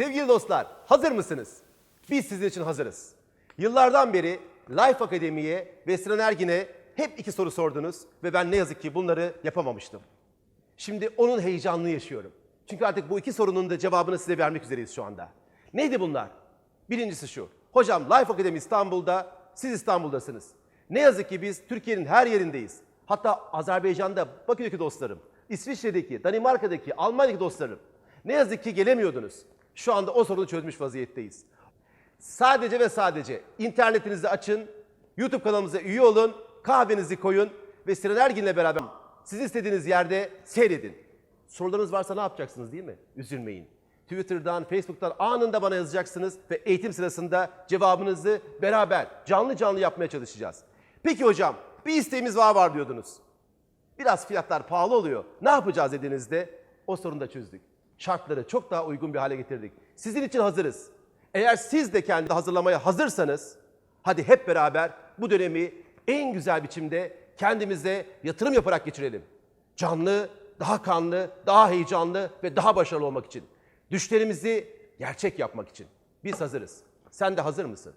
Sevgili dostlar, hazır mısınız? Biz sizin için hazırız. Yıllardan beri Life Akademi'ye ve Sinan Ergin'e hep iki soru sordunuz ve ben ne yazık ki bunları yapamamıştım. Şimdi onun heyecanını yaşıyorum. Çünkü artık bu iki sorunun da cevabını size vermek üzereyiz şu anda. Neydi bunlar? Birincisi şu. Hocam Life Akademi İstanbul'da, siz İstanbul'dasınız. Ne yazık ki biz Türkiye'nin her yerindeyiz. Hatta Azerbaycan'da, Bakü'deki dostlarım, İsviçre'deki, Danimarka'daki, Almanya'daki dostlarım. Ne yazık ki gelemiyordunuz. Şu anda o sorunu çözmüş vaziyetteyiz. Sadece ve sadece internetinizi açın, YouTube kanalımıza üye olun, kahvenizi koyun ve Sinan Ergin'le beraber siz istediğiniz yerde seyredin. Sorularınız varsa ne yapacaksınız değil mi? Üzülmeyin. Twitter'dan, Facebook'tan anında bana yazacaksınız ve eğitim sırasında cevabınızı beraber canlı canlı yapmaya çalışacağız. Peki hocam bir isteğimiz var var diyordunuz. Biraz fiyatlar pahalı oluyor. Ne yapacağız dediğinizde o sorunu da çözdük. Şartları çok daha uygun bir hale getirdik. Sizin için hazırız. Eğer siz de kendi hazırlamaya hazırsanız hadi hep beraber bu dönemi en güzel biçimde kendimize yatırım yaparak geçirelim. Canlı, daha kanlı, daha heyecanlı ve daha başarılı olmak için. Düşlerimizi gerçek yapmak için. Biz hazırız. Sen de hazır mısın?